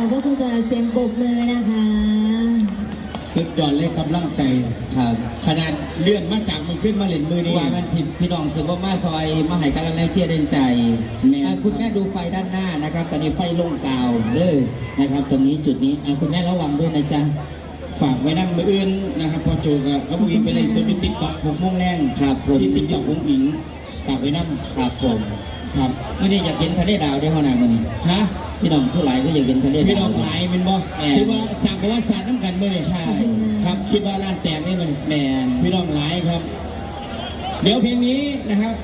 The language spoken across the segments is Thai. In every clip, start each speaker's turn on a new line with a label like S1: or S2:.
S1: ปรบมือนะคะ
S2: สุดยอดเลยกำลังใจ
S3: ครับ
S2: ขนาดเลื่อนมาจากมือขึ้นมาเล่นมือนี้
S3: ว่ามันทิพี่น้องสืบมาซอยมาให้กำลังแรงเชียร์แรงใจ
S2: แม่
S3: อ่าคุณแม่ดูไฟด้านหน้านะครับ ตอนนี้ไฟลงกาวเด้อนะครับ ตรงนี้จุดนี้อ่าคุณแม่ระวังด้วยนะจ๊ะ
S2: ฝากไว้นั่งมืออื่นนะครับพอโจกับเขาวิ่งไปเลยสุดติ๊กต็อกหกโมงแรง
S3: ครับผม
S2: ที่ติ๊กต็อกของอิงฝากไว้นั่ง
S3: ครับผม
S2: ครับ
S3: มื่อนี้อยากเห็นทะเลดาวได้ขนาดมื่อนี้
S2: ฮะ
S3: พี่น้องผู้หลายก็อยากเห็นทะเล
S2: พี่
S3: ดา
S2: น้อ
S3: ว
S2: งหลายเป็นบ่
S3: แม่
S2: ถือว่าสั่งกับว่าสารน้ำกันเมื่อนี่
S3: ใช่
S2: ครับ คิดว่าร้านแตกได้ไหม
S3: แมน
S2: พี่น้องหลายครับ เดี๋ยวเพลงนี้นะครับ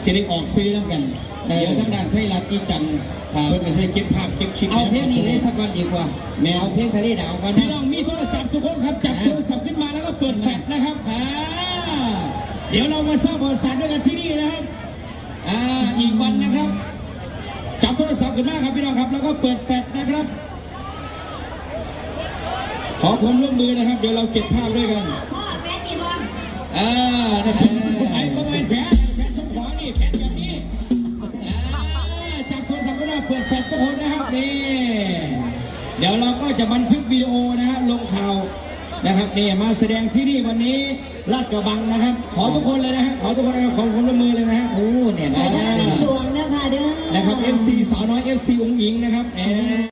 S2: เสได็ออกซื้อน้ำกันเดี๋ยวทางด้านไทยรัฐอีจันทร์เพื่อนก็จะเก็บภาพเก็บคลิป
S3: เอาเพลงนี้เลยสักวันดีกว่า
S2: แม่
S3: เอาเพลงทะเลดาวก่อน
S2: พี่
S3: นะ
S2: น้องมีโทรศัพท์ทุกคนครับจับโทรศัพท์ขึ้นมาแล้วก็เปิดแฟลชนะครับอ่าเดี๋ยวเรามาสร้างบริษัทด้วยกันที่นี่นะครับอ่าอีกวันนะครับ จับโทรศัพท์ขึ้นมาครับพี่น้องครับ แล้วก็เปิดแฟลชนะครับ ขอความร่วมมือนะครับ เดี๋ยวเราเก็บภาพด้วยกัน
S1: พ่อแฟนกี่บอล
S2: อ่านะครับไอ้พวกเป็นแผนแผนสมองนี่แผนแบบนี้อ่าจับโทรศัพท์ก็ได้เปิดแฟลชทุกคนนะครับนี่เดี๋ยวเราก็จะบันทึกวิดีโอนะฮะลงข่าวนะครับนี่มาแสดงที่นี่วันนี้ ลาดกระบังนะครับ ขอทุกคนเลยนะฮะขอทุกคนนะครับขอความร่วมมือเลยนะฮะ
S3: โอ้เนี่ย
S1: ไป
S3: นะ
S1: ทางหลวงนะคะเด้อ
S2: นะครับ FC สาวน้อย FC องค์หญิงนะครับแหม